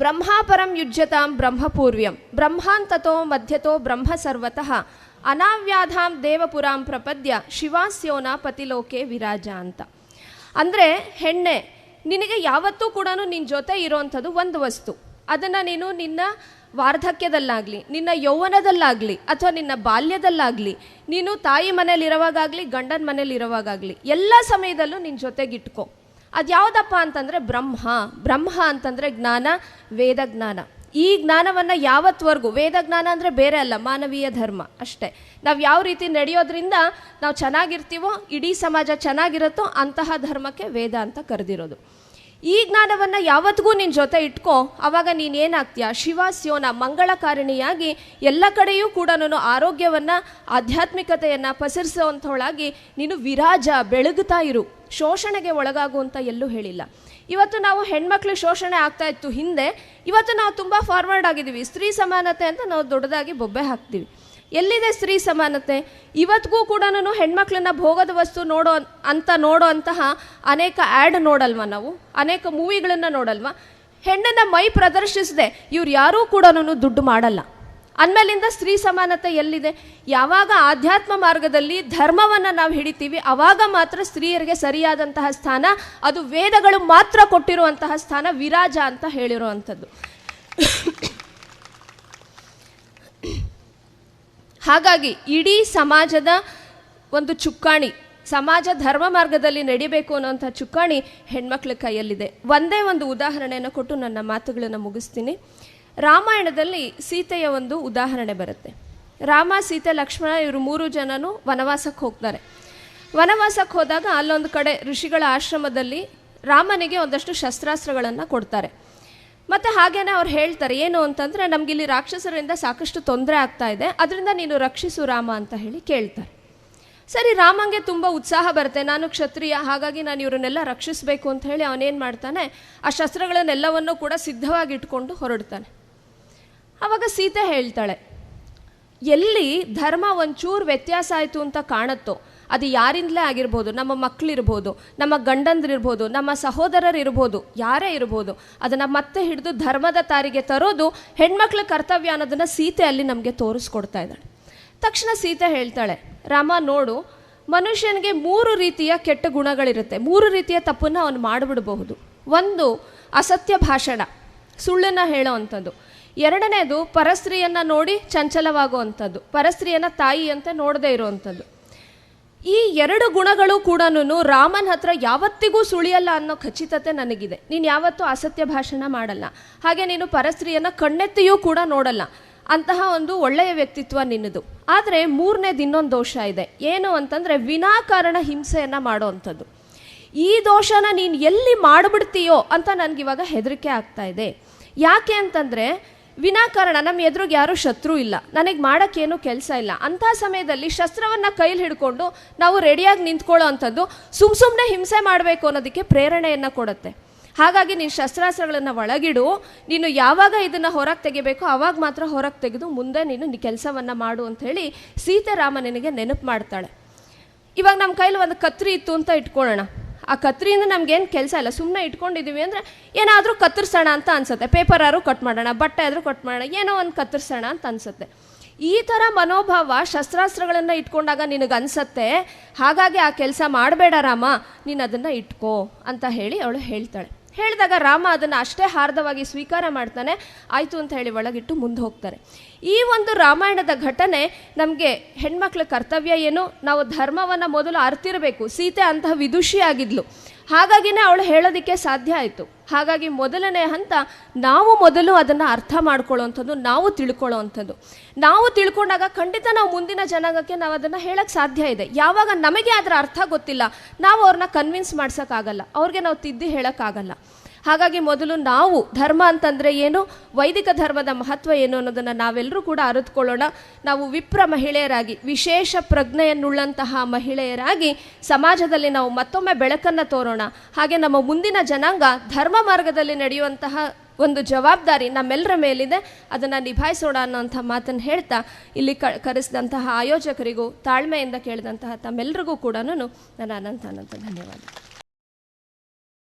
ಬ್ರಹ್ಮಾಪರಂ ಯುಜ್ಯತಾಂ ಬ್ರಹ್ಮಪೂರ್ವ್ಯಂ. ಬ್ರಹ್ಮಾಂತತೋ ಮಧ್ಯತೋ ಬ್ರಹ್ಮ ಸರ್ವತಃ. ಅನಾವ್ಯಾಧಾಂ ದೇವಪುರಾಂ ಪ್ರಪದ್ಯ, ಶಿವಾಸ್ಯೋನ ಪತಿಲೋಕೆ ವಿರಾಜ ಅಂತ ಅಂದರೆ ಹೆಣ್ಣೆ, ನಿನಗೆ ಯಾವತ್ತೂ ಕೂಡ ನಿನ್ನ ಜೊತೆ ಇರೋವಂಥದ್ದು ಒಂದು ವಸ್ತು. ಅದನ್ನು ನೀನು ನಿನ್ನ ವಾರ್ಧಕ್ಯದಲ್ಲಾಗಲಿ, ನಿನ್ನ ಯೌವನದಲ್ಲಾಗಲಿ ಅಥವಾ ನಿನ್ನ ಬಾಲ್ಯದಲ್ಲಾಗಲಿ, ನೀನು ತಾಯಿ ಮನೇಲಿರುವಾಗಲಿ ಗಂಡನ ಮನೇಲಿರುವಾಗಲಿ ಎಲ್ಲ ಸಮಯದಲ್ಲೂ ನಿನ್ನ ಜೊತೆಗಿಟ್ಕೋ. ಅದು ಯಾವುದಪ್ಪ ಅಂತಂದರೆ ಬ್ರಹ್ಮ. ಬ್ರಹ್ಮ ಅಂತಂದರೆ ಜ್ಞಾನ, ವೇದ ಜ್ಞಾನ. ಈ ಜ್ಞಾನವನ್ನು ಯಾವತ್ವರೆಗೂ, ವೇದ ಜ್ಞಾನ ಅಂದರೆ ಬೇರೆ ಅಲ್ಲ, ಮಾನವೀಯ ಧರ್ಮ ಅಷ್ಟೇ. ನಾವು ಯಾವ ರೀತಿ ನಡೆಯೋದ್ರಿಂದ ನಾವು ಚೆನ್ನಾಗಿರ್ತೀವೋ, ಇಡೀ ಸಮಾಜ ಚೆನ್ನಾಗಿರುತ್ತೋ ಅಂತಹ ಧರ್ಮಕ್ಕೆ ವೇದ ಅಂತ ಕರೆದಿರೋದು. ಈ ಜ್ಞಾನವನ್ನು ಯಾವತ್ತಿಗೂ ನಿನ್ನ ಜೊತೆ ಇಟ್ಕೋ ಆವಾಗ ನೀನು ಏನಾಗ್ತೀಯ ಶಿವ, ಸ್ಯೋನ, ಮಂಗಳಕಾರಿಣಿಯಾಗಿ ಎಲ್ಲ ಕಡೆಯೂ ಕೂಡ ನಾನು ಆರೋಗ್ಯವನ್ನು, ಆಧ್ಯಾತ್ಮಿಕತೆಯನ್ನು ಪಸರಿಸುವಂಥವಳಾಗಿ ನೀನು ವಿರಾಜ, ಬೆಳಗುತ್ತಾ ಇರು. ಶೋಷಣೆಗೆ ಒಳಗಾಗುವಂತ ಎಲ್ಲೂ ಹೇಳಿಲ್ಲ. ಇವತ್ತು ನಾವು ಹೆಣ್ಮಕ್ಳು ಶೋಷಣೆ ಆಗ್ತಾ ಇತ್ತು ಹಿಂದೆ, ಇವತ್ತು ನಾವು ತುಂಬ ಫಾರ್ವರ್ಡ್ ಆಗಿದ್ದೀವಿ. ಸ್ತ್ರೀ ಸಮಾನತೆ ಅಂತ ನಾವು ದೊಡ್ಡದಾಗಿ ಬೊಬ್ಬೆ ಹಾಕ್ತೀವಿ. ಎಲ್ಲಿದೆ ಸ್ತ್ರೀ ಸಮಾನತೆ? ಇವತ್ತಿಗೂ ಕೂಡ ಹೆಣ್ಮಕ್ಳನ್ನ ಭೋಗದ ವಸ್ತು ನೋಡೋ ಅಂತ ನೋಡೋ ಅಂತಹ ಅನೇಕ ಆ್ಯಡ್ ನೋಡಲ್ವಾ ನಾವು? ಅನೇಕ ಮೂವಿಗಳನ್ನು ನೋಡಲ್ವಾ? ಹೆಣ್ಣನ್ನು ಮೈ ಪ್ರದರ್ಶಿಸದೆ ಇವ್ರು ಯಾರೂ ಕೂಡ ದುಡ್ಡು ಮಾಡಲ್ಲ. ಅಂದಮೇಲಿಂದ ಸ್ತ್ರೀ ಸಮಾನತೆ ಎಲ್ಲಿದೆ? ಯಾವಾಗ ಆಧ್ಯಾತ್ಮ ಮಾರ್ಗದಲ್ಲಿ ಧರ್ಮವನ್ನು ನಾವು ಹಿಡಿತೀವಿ ಆವಾಗ ಮಾತ್ರ ಸ್ತ್ರೀಯರಿಗೆ ಸರಿಯಾದಂತಹ ಸ್ಥಾನ, ಅದು ವೇದಗಳು ಮಾತ್ರ ಕೊಟ್ಟಿರುವಂತಹ ಸ್ಥಾನ ವಿರಾಜ ಅಂತ ಹೇಳಿರುವಂಥದ್ದು. ಹಾಗಾಗಿ ಇಡೀ ಸಮಾಜದ ಒಂದು ಚುಕ್ಕಾಣಿ, ಸಮಾಜ ಧರ್ಮ ಮಾರ್ಗದಲ್ಲಿ ನಡಿಬೇಕು ಅನ್ನೋಂಥ ಚುಕ್ಕಾಣಿ ಹೆಣ್ಮಕ್ಳ ಕೈಯಲ್ಲಿದೆ. ಒಂದೇ ಒಂದು ಉದಾಹರಣೆಯನ್ನು ಕೊಟ್ಟು ನನ್ನ ಮಾತುಗಳನ್ನು ಮುಗಿಸ್ತೀನಿ. ರಾಮಾಯಣದಲ್ಲಿ ಸೀತೆಯ ಒಂದು ಉದಾಹರಣೆ ಬರುತ್ತೆ. ರಾಮ, ಸೀತೆ, ಲಕ್ಷ್ಮಣ ಇವರು ಮೂರು ಜನನು ವನವಾಸಕ್ಕೆ ಹೋಗ್ತಾರೆ. ವನವಾಸಕ್ಕೆ ಹೋದಾಗ ಅಲ್ಲೊಂದು ಕಡೆ ಋಷಿಗಳ ಆಶ್ರಮದಲ್ಲಿ ರಾಮನಿಗೆ ಒಂದಷ್ಟು ಶಸ್ತ್ರಾಸ್ತ್ರಗಳನ್ನು ಕೊಡ್ತಾರೆ. ಮತ್ತು ಹಾಗೇನೆ ಅವ್ರು ಹೇಳ್ತಾರೆ, ಏನು ಅಂತಂದರೆ ನಮಗಿಲ್ಲಿ ರಾಕ್ಷಸರಿಂದ ಸಾಕಷ್ಟು ತೊಂದರೆ ಆಗ್ತಾ ಇದೆ, ಅದರಿಂದ ನೀನು ರಕ್ಷಿಸು ರಾಮ ಅಂತ ಹೇಳಿ ಕೇಳ್ತಾರೆ. ಸರಿ, ರಾಮಂಗೆ ತುಂಬ ಉತ್ಸಾಹ ಬರುತ್ತೆ, ನಾನು ಕ್ಷತ್ರಿಯ, ಹಾಗಾಗಿ ನಾನು ಇವರನ್ನೆಲ್ಲ ರಕ್ಷಿಸಬೇಕು ಅಂತ ಹೇಳಿ ಅವನೇನು ಮಾಡ್ತಾನೆ, ಆ ಶಸ್ತ್ರಗಳನ್ನೆಲ್ಲವನ್ನೂ ಕೂಡ ಸಿದ್ಧವಾಗಿ ಇಟ್ಕೊಂಡು ಹೊರಡ್ತಾನೆ. ಆವಾಗ ಸೀತೆ ಹೇಳ್ತಾಳೆ, ಎಲ್ಲಿ ಧರ್ಮ ಒಂಚೂರು ವ್ಯತ್ಯಾಸ ಆಯಿತು ಅಂತ ಕಾಣುತ್ತೋ, ಅದು ಯಾರಿಂದಲೇ ಆಗಿರ್ಬೋದು, ನಮ್ಮ ಮಕ್ಕಳಿರ್ಬೋದು ನಮ್ಮ ಗಂಡಂದ್ರಿರ್ಬೋದು, ನಮ್ಮ ಸಹೋದರರಿರ್ಬೋದು, ಯಾರೇ ಇರ್ಬೋದು, ಅದನ್ನು ಮತ್ತೆ ಹಿಡಿದು ಧರ್ಮದ ತಾರಿಗೆ ತರೋದು ಹೆಣ್ಮಕ್ಳ ಕರ್ತವ್ಯ ಅನ್ನೋದನ್ನು ಸೀತೆ ಅಲ್ಲಿ ನಮಗೆ ತೋರಿಸ್ಕೊಡ್ತಾ ಇದ್ದಾಳೆ. ತಕ್ಷಣ ಸೀತೆ ಹೇಳ್ತಾಳೆ, ರಾಮ, ನೋಡು, ಮನುಷ್ಯನಿಗೆ ಮೂರು ರೀತಿಯ ಕೆಟ್ಟ ಗುಣಗಳಿರುತ್ತೆ, ಮೂರು ರೀತಿಯ ತಪ್ಪನ್ನು ಅವನು ಮಾಡಿಬಿಡಬಹುದು. ಒಂದು, ಅಸತ್ಯ ಭಾಷಣ, ಸುಳ್ಳನ್ನು ಹೇಳೋ ಅಂಥದ್ದು. ಎರಡನೇದು ಪರಸ್ತ್ರೀಯನ್ನು ನೋಡಿ ಚಂಚಲವಾಗುವಂಥದ್ದು. ಪರಸ್ತ್ರೀಯನ್ನು ತಾಯಿ ಅಂತ ನೋಡದೇ ಇರುವಂಥದ್ದು. ಈ ಎರಡು ಗುಣಗಳು ಕೂಡ ರಾಮನ ಹತ್ರ ಯಾವತ್ತಿಗೂ ಸುಳಿಯಲ್ಲ ಅನ್ನೋ ಖಚಿತತೆ ನನಗಿದೆ. ನೀನು ಯಾವತ್ತೂ ಅಸತ್ಯ ಭಾಷಣ ಮಾಡಲ್ಲ. ಹಾಗೆ ನೀನು ಪರಸ್ತ್ರೀಯನ್ನು ಕಣ್ಣೆತ್ತಿಯೂ ಕೂಡ ನೋಡಲ್ಲ. ಅಂತಹ ಒಂದು ಒಳ್ಳೆಯ ವ್ಯಕ್ತಿತ್ವ ನಿನ್ನದು. ಆದರೆ ಮೂರನೇದು ಇನ್ನೊಂದು ದೋಷ ಇದೆ. ಏನು ಅಂತಂದರೆ ವಿನಾಕಾರಣ ಹಿಂಸೆಯನ್ನು ಮಾಡೋವಂಥದ್ದು ಈ ದೋಷನ ನೀನು ಎಲ್ಲಿ ಮಾಡಿಬಿಡ್ತೀಯೋ ಅಂತ ನನಗಿವಾಗ ಹೆದರಿಕೆ ಆಗ್ತಾ ಇದೆ. ಯಾಕೆ ಅಂತಂದರೆ ವಿನಾಕಾರಣ, ನಮ್ಮ ಎದುರಿಗೆ ಯಾರೂ ಶತ್ರು ಇಲ್ಲ. ನನಗೆ ಮಾಡೋಕ್ಕೇನು ಕೆಲಸ ಇಲ್ಲ. ಅಂಥ ಸಮಯದಲ್ಲಿ ಶಸ್ತ್ರವನ್ನು ಕೈಲಿ ಹಿಡ್ಕೊಂಡು ನಾವು ರೆಡಿಯಾಗಿ ನಿಂತ್ಕೊಳ್ಳೋ ಅಂಥದ್ದು ಸುಮ್ ಸುಮ್ಮನೆ ಹಿಂಸೆ ಮಾಡಬೇಕು ಅನ್ನೋದಕ್ಕೆ ಪ್ರೇರಣೆಯನ್ನು ಕೊಡುತ್ತೆ. ಹಾಗಾಗಿ ನೀನು ಶಸ್ತ್ರಾಸ್ತ್ರಗಳನ್ನು ಒಳಗಿಡು, ನೀನು ಯಾವಾಗ ಇದನ್ನು ಹೊರಗೆ ತೆಗಿಬೇಕು ಆವಾಗ ಮಾತ್ರ ಹೊರಗೆ ತೆಗೆದು ಮುಂದೆ ನೀನು ಕೆಲಸವನ್ನು ಮಾಡು ಅಂತ ಹೇಳಿ ಸೀತೆ ರಾಮ ನಿನಗೆ ನೆನಪು ಮಾಡ್ತಾಳೆ. ಇವಾಗ ನಮ್ಮ ಕೈಲಿ ಒಂದು ಕತ್ರಿ ಇತ್ತು ಅಂತ ಇಟ್ಕೊಳ್ಳೋಣ. ಆ ಕತ್ರಿಯಿಂದ ನಮ್ಗೇನು ಕೆಲಸ ಇಲ್ಲ. ಸುಮ್ಮನೆ ಇಟ್ಕೊಂಡಿದ್ದೀವಿ ಅಂದರೆ ಏನಾದರೂ ಕತ್ತರಿಸೋಣ ಅಂತ ಅನ್ಸುತ್ತೆ. ಪೇಪರ್ ಆದರೂ ಕಟ್ ಮಾಡೋಣ, ಬಟ್ಟೆ ಆದರೂ ಕಟ್ ಮಾಡೋಣ, ಏನೋ ಒಂದು ಕತ್ತರಿಸೋಣ ಅಂತ ಅನ್ಸುತ್ತೆ. ಈ ಥರ ಮನೋಭಾವ ಶಸ್ತ್ರಾಸ್ತ್ರಗಳನ್ನು ಇಟ್ಕೊಂಡಾಗ ನಿನಗೆ ಅನ್ಸತ್ತೆ? ಹಾಗಾಗಿ ಆ ಕೆಲಸ ಮಾಡಬೇಡ ರಾಮ, ನೀನು ಅದನ್ನು ಇಟ್ಕೋ ಅಂತ ಹೇಳಿ ಅವಳು ಹೇಳ್ತಾಳೆ. ಹೇಳಿದಾಗ ರಾಮ ಅದನ್ನು ಅಷ್ಟೇ ಹಾರ್ದವಾಗಿ ಸ್ವೀಕಾರ ಮಾಡ್ತಾನೆ. ಆಯಿತು ಅಂತ ಹೇಳಿ ಒಳಗಿಟ್ಟು ಮುಂದೆ ಹೋಗ್ತಾರೆ. ಈ ಒಂದು ರಾಮಾಯಣದ ಘಟನೆ ನಮಗೆ ಹೆಣ್ಮಕ್ಳ ಕರ್ತವ್ಯ ಏನು? ನಾವು ಧರ್ಮವನ್ನು ಮೊದಲು ಅರ್ತಿರಬೇಕು. ಸೀತೆ ಅಂತಹ ವಿದುಷಿ ಆಗಿದ್ಲು ಹಾಗಾಗಿನೇ ಅವಳು ಹೇಳೋದಕ್ಕೆ ಸಾಧ್ಯ ಆಯಿತು. ಹಾಗಾಗಿ ಮೊದಲನೇ ಹಂತ ನಾವು ಮೊದಲು ಅದನ್ನು ಅರ್ಥ ಮಾಡ್ಕೊಳ್ಳೋವಂಥದ್ದು ನಾವು ತಿಳ್ಕೊಳ್ಳೋವಂಥದ್ದು ನಾವು ತಿಳ್ಕೊಂಡಾಗ ಖಂಡಿತ ನಾವು ಮುಂದಿನ ಜನಾಂಗಕ್ಕೆ ನಾವು ಅದನ್ನು ಹೇಳಕ್ಕೆ ಸಾಧ್ಯ ಇದೆ. ಯಾವಾಗ ನಮಗೆ ಅದರ ಅರ್ಥ ಗೊತ್ತಿಲ್ಲ, ನಾವು ಅವ್ರನ್ನ ಕನ್ವಿನ್ಸ್ ಮಾಡ್ಸೋಕ್ಕಾಗಲ್ಲ. ಅವ್ರಿಗೆ ನಾವು ತಿದ್ದಿ ಹೇಳೋಕ್ಕಾಗಲ್ಲ. ಹಾಗಾಗಿ ಮೊದಲು ನಾವು ಧರ್ಮ ಅಂತಂದರೆ ಏನು? ವೈದಿಕ ಧರ್ಮದ ಮಹತ್ವ ಏನು ಅನ್ನೋದನ್ನು ನಾವೆಲ್ಲರೂ ಕೂಡ ಅರಿತುಕೊಳ್ಳೋಣ. ನಾವು ವಿಪ್ರ ಮಹಿಳೆಯರಾಗಿ, ವಿಶೇಷ ಪ್ರಜ್ಞೆಯನ್ನುಳ್ಳಂತಹ ಮಹಿಳೆಯರಾಗಿ ಸಮಾಜದಲ್ಲಿ ನಾವು ಮತ್ತೊಮ್ಮೆ ಬೆಳಕನ್ನು ತೋರೋಣ. ಹಾಗೆ ನಮ್ಮ ಮುಂದಿನ ಜನಾಂಗ ಧರ್ಮ ಮಾರ್ಗದಲ್ಲಿ ನಡೆಯುವಂತಹ ಒಂದು ಜವಾಬ್ದಾರಿ ನಮ್ಮೆಲ್ಲರ ಮೇಲಿದೆ. ಅದನ್ನು ನಿಭಾಯಿಸೋಣ ಅನ್ನೋಂಥ ಮಾತನ್ನು ಹೇಳ್ತಾ, ಇಲ್ಲಿ ಕ, ಕರೆಸಿದಂತಹ ಆಯೋಜಕರಿಗೂ ತಾಳ್ಮೆಯಿಂದ ಕೇಳಿದಂತಹ ತಮ್ಮೆಲ್ಲರಿಗೂ ಕೂಡ ನನ್ನ ಅನಂತ ಅನಂತ ಧನ್ಯವಾದ.